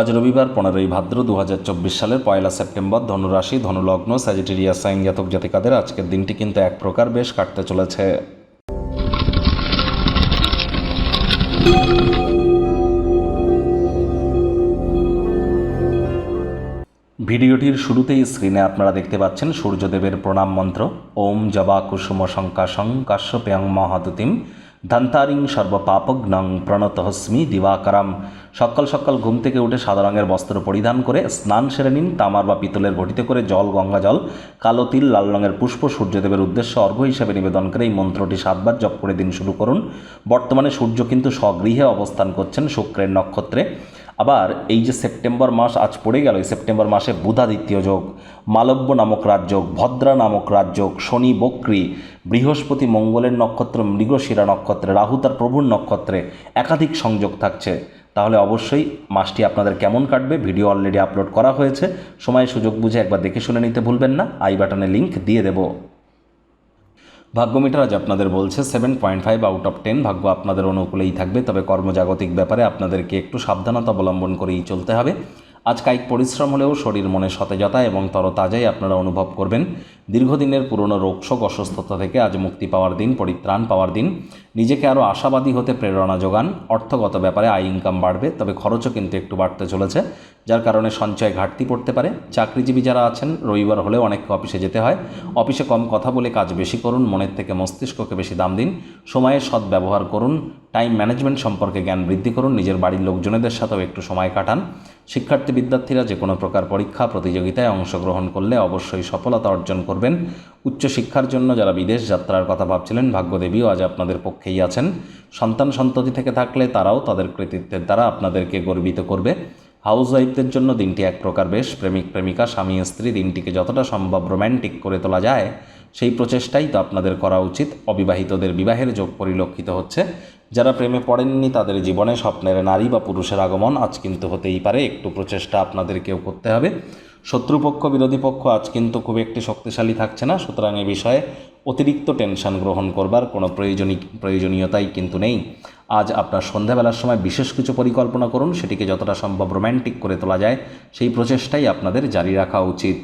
আজ রবিবার পনেরোই ভাদ্র দুহাজার চব্বিশ সালের পয়লা সেপ্টেম্বর ধনুরাশি, ধনুলগ্ন স্যাজিটেরিয়া সাইন জাতক জাতিকাদের আজকের দিনটি কিন্তু এক প্রকার বেশ কাটতে চলেছে। ভিডিওটির শুরুতেই স্ক্রিনে আপনারা দেখতে পাচ্ছেন সূর্যদেবের প্রণাম মন্ত্র, ওম জবা কুসুম শঙ্কাশং কাশ্যপেয়ং মহাদুতিম। ধন্তারিং সর্বপাপগ্নং প্রণতহস্মি দিবাকরাম। সকাল সকাল ঘুম থেকে উঠে সাদা রঙের বস্ত্র পরিধান করে স্নান সেরে নিন। তামার বা পিতলের ঘটিতে করে জল, গঙ্গা জল, কালো তিল, লাল রঙের পুষ্প, সূর্যদেবের উদ্দেশ্যে অর্ঘ্য হিসেবে নিবেদন করে এই মন্ত্রটি সাতবার জপ করে দিন শুরু করুন। বর্তমানে সূর্য কিন্তু স্বগৃহে অবস্থান করছেন শুক্রের নক্ষত্রে। আবার এই যে সেপ্টেম্বর মাস আজ পড়ে গেল, এই সেপ্টেম্বর মাসে বুধাদিত্য যোগ, মালব্য নামক রাজযোগ ভদ্রা নামক রাজযোগ শনি বক্রী, বৃহস্পতি মঙ্গলের নক্ষত্র, মৃগশিরা নক্ষত্রে, রাহু তার প্রভুর নক্ষত্রে একাধিক সংযোগ থাকছে। তাহলে অবশ্যই মাসটি আপনাদের কেমন কাটবে, ভিডিও অলরেডি আপলোড করা হয়েছে। সময় সুযোগ বুঝে একবার দেখে শুনে নিতে ভুলবেন না। আই বাটনে লিংক দিয়ে দেবো। ভাগ্যমিটার আজ আপনাদের বলছে seven point five out of ten ভাগ্য আপনাদের অনুকূলেই থাকবে, তবে কর্মজাগতিক ব্যাপারে আপনাদেরকে একটু সাবধানতা অবলম্বন করেই চলতে হবে। আজ কায়িক পরিশ্রম হলেও শরীর মনে সতেজতা এবং তরতাজাই আপনারা অনুভব করবেন। দীর্ঘদিনের পুরনো রোগশোক, অসুস্থতা থেকে আজ মুক্তি পাওয়ার দিন, পরিত্রাণ পাওয়ার দিন। নিজেকে আরও আশাবাদী হতে প্রেরণা যোগান। অর্থগত ব্যাপারে আয় ইনকাম বাড়বে, তবে খরচও কিন্তু একটু বাড়তে চলেছে। যার কারণে সঞ্চয় ঘাটতি পড়তে পারে। চাকরিজীবী যারা আছেন, রবিবার হলেও অনেককে অফিসে যেতে হয়। অফিসে কম কথা বলে কাজ বেশি করুন, মনের থেকে মস্তিষ্ককে বেশি দাম দিন। সময়ের সৎ ব্যবহার করুন, টাইম ম্যানেজমেন্ট সম্পর্কে জ্ঞান বৃদ্ধি করুন, নিজের বাড়ির লোকজনেদের সাথেও একটু সময় কাটান। শিক্ষার্থী বিদ্যার্থীরা যে কোনো প্রকার পরীক্ষা, প্রতিযোগিতায় অংশগ্রহণ করলে অবশ্যই সফলতা অর্জন করবেন। উচ্চশিক্ষার জন্য যারা বিদেশ যাত্রার কথা ভাবছিলেন, ভাগ্যদেবীও আজ আপনাদের পক্ষেই আছেন। সন্তান সন্ততি থেকে থাকলে তারাও তাদের কৃতিত্বের দ্বারা আপনাদেরকে গর্বিত করবে। হাউস ওয়াইফদের জন্য দিনটি এক প্রকার বেশ। প্রেমিক, প্রেমিকা, স্বামী, স্ত্রী, দিনটিকে যতটা সম্ভব রোম্যান্টিক করে তোলা যায়, সেই প্রচেষ্টাই তো আপনাদের করা উচিত। অবিবাহিতদের বিবাহের যোগ পরিলক্ষিত হচ্ছে। যারা প্রেমে পড়েননি, তাদের জীবনে স্বপ্নের নারী বা পুরুষের আগমন আজ কিন্তু হতেই পারে। একটু প্রচেষ্টা আপনাদেরকেও করতে হবে। শত্রুপক্ষ, বিরোধী পক্ষ আজ কিন্তু খুব একটি শক্তিশালী থাকছে না। সুতরাং এ বিষয়ে অতিরিক্ত টেনশন গ্রহণ করবার কোনো প্রয়োজনী প্রয়োজনীয়তাই কিন্তু নেই। আজ আপনার সন্ধ্যাবেলার সময় বিশেষ কিছু পরিকল্পনা করুন, সেটিকে যতটা সম্ভব রোম্যান্টিক করে তোলা যায়, সেই প্রচেষ্টাই আপনাদের জারি রাখা উচিত।